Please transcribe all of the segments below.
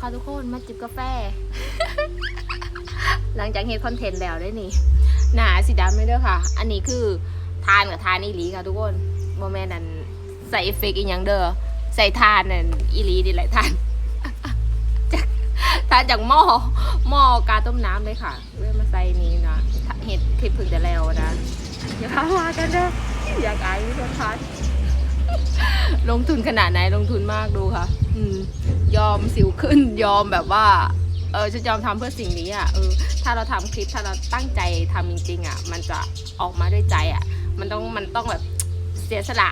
ค่ะทุกคนมาจิบกาแฟ หลังจากเฮ็ดคอนเทนต์แล้วได้นี่หนาสีดำไม่เด้อค่ะ อันนี้คือทานกับทานอีหลีค่ะทุกคนโมแมนนั่นใส่เอฟเฟกอีหยังเด้อใส่ทานนั่นอีหลีดีแหละทานจากทานจากหม้อหม้อกาต้มน้ำเลยค่ะเริ่มมาใส่นี้นะเห็ดคลิปพึ่งจะแล้วนะอย่าพามากันเด้ออยากอายไม่ชวนพัน ลงทุนขนาดไหนลงทุนมากดูค่ะ อืม ยอมสิวขึ้นยอมแบบว่า เออจะยอมทำเพื่อสิ่งนี้อะเออถ้าเราทำคลิปถ้าเราตั้งใจทำจริงๆอะ มันจะออกมาด้วยใจอะ มันต้องมันต้องแบบเสียสละ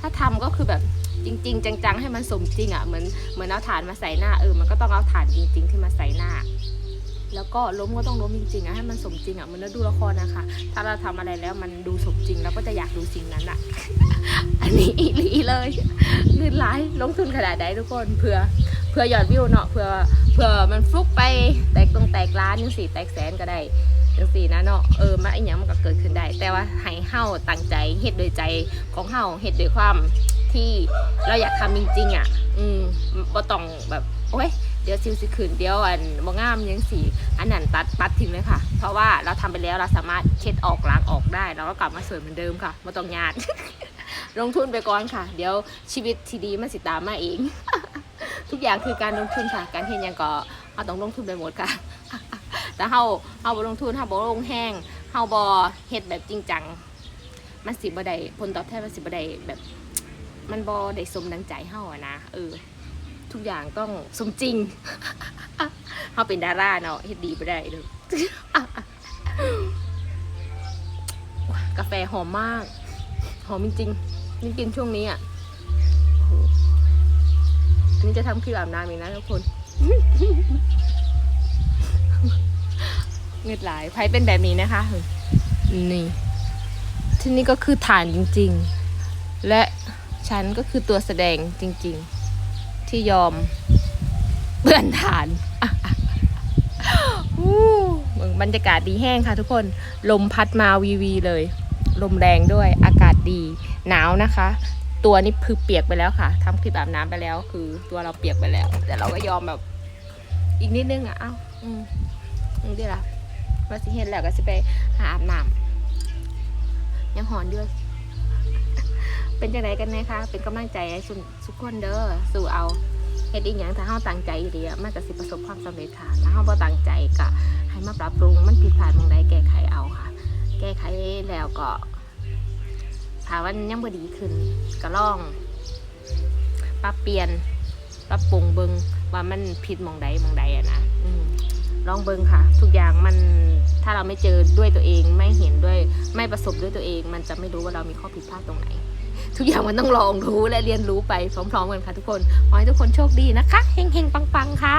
ถ้าทำก็คือแบบจริง ๆ จัง ๆ ให้มันสมจริงอะเหมือนเหมือนเอาฐานมาใส่หน้าเออมันก็ต้องเอาฐานจริง ๆ ที่มาใส่หน้า แล้วก็ล้มก็ต้องล้มจริงๆอะให้มันสมจริงอะเหมือนเราดูละครนะคะ ถ้าเราทำอะไรแล้วมันดูสมจริงเราก็จะอยากดูสิ่งนั้นอะอันนี้อีหลีเลยเงินหลายลงทุนขนาดใดทุกคนเพื่อเพื่อยอดวิวเนาะเพื่อเพื่อมันฟลุกไปแตกตรงแตกล้านยังสี่แตกแสนก็ได้ยังสี่นะเนาะเออมาอีหยังมันก็เกิดขึ้นได้ แต่ว่าให้เฮาตั้งใจเฮ็ดโดยใจของเฮาเฮ็ดโดยความที่เราอยากทำจริงๆอะ อืมบ่ต้องแบบโอ๊ย ดี๋ยวซิวสิขืนเดี๋ยวอันบ่งงามยังสีอันนั้นตัดปัดทิ้งเลยค่ะ เพราะว่าเราทำไปแล้วเราสามารถเช็ดออกล้างออกได้แล้วก็กลับมาสวยเหมือนเดิมค่ะบ่ต้องยากลงทุนไปก่อนค่ะ เดี๋ยวชีวิตที่ดีมันสิตามมาเองทุกอย่างคือการลงทุนค่ะ การเห็นยังก็เราต้องลงทุนไปหมดค่ะแต่เฮาเฮาบ่ลงทุนเฮาบ่ลงแห้งเฮาบ่เฮ็ดแบบจริงจังมันสิบ่ได้ผลตอบแทนมันสิบ่ได้แบบ มันบ่ได้สมดังใจเฮาอะนะเออ ทุกอย่างต้องสมจริงเฮาเป็นดาราเนาะเฮ็ดดีบ่ได้เด้อกาแฟหอมมาก หอมจริงๆนี่กินช่วงนี้อะอันนี้จะทำคลิปอาบน้ำอีกนะทุกคนเงือดไหลายไพ่เป็นแบบนี้นะคะ นี่ ที่นี่ก็คือฐานจริง ๆ และฉันก็คือตัวแสดงจริง ๆ ที่ยอมเบื่อนฐานอู้เมืองบรรยากาศดีแห้งค่ะทุกคน ลมพัดมาวีวีเลย ลมแรงด้วย อากาศดี หนาวนะคะ ตัวนี่คือเปียกไปแล้วค่ะทำคลิปอาบน้ำไปแล้ว คือตัวเราเปียกไปแล้ว แต่เราก็ยอมแบบ อีกนิดนึงอะ เอ้า อืมนี่ดีละว่าสิเห็นแล้วก็สิไปหาอาบน้ำยังหอนด้วย เป็นจังไดกันนะคะ เป็นกำลังใจให้ทุกคนเด้อสู่เอาเฮ็ดอีหยังถ้าเฮาตั้งใจดีอะมันก็สิประสบความสำเร็จค่ะ ถ้าเฮาบ่ตั้งใจก็ให้มาปรับปรุงมันผิดพลาดหมองใดแก้ไขเอาค่ะ แก้ไขแล้วก็ถามว่ายังบ่ดีขึ้นก็ลองปรับเปลี่ยนปรับปรุงเบิงว่ามันผิดหมองใดหมองใดอะนะอลองเบิงค่ะ ทุกอย่างมัน ถ้าเราไม่เจอด้วยตัวเองไม่เห็นด้วยไม่ประสบด้วยตัวเอง มันจะไม่รู้ว่าเรามีข้อผิดพลาดตรงไหน ทุกอย่างมันต้องลองรู้และเรียนรู้ไปพร้อมๆกันค่ะทุกคนขอให้ทุกคนโชคดีนะคะเฮงๆปังๆค่ะ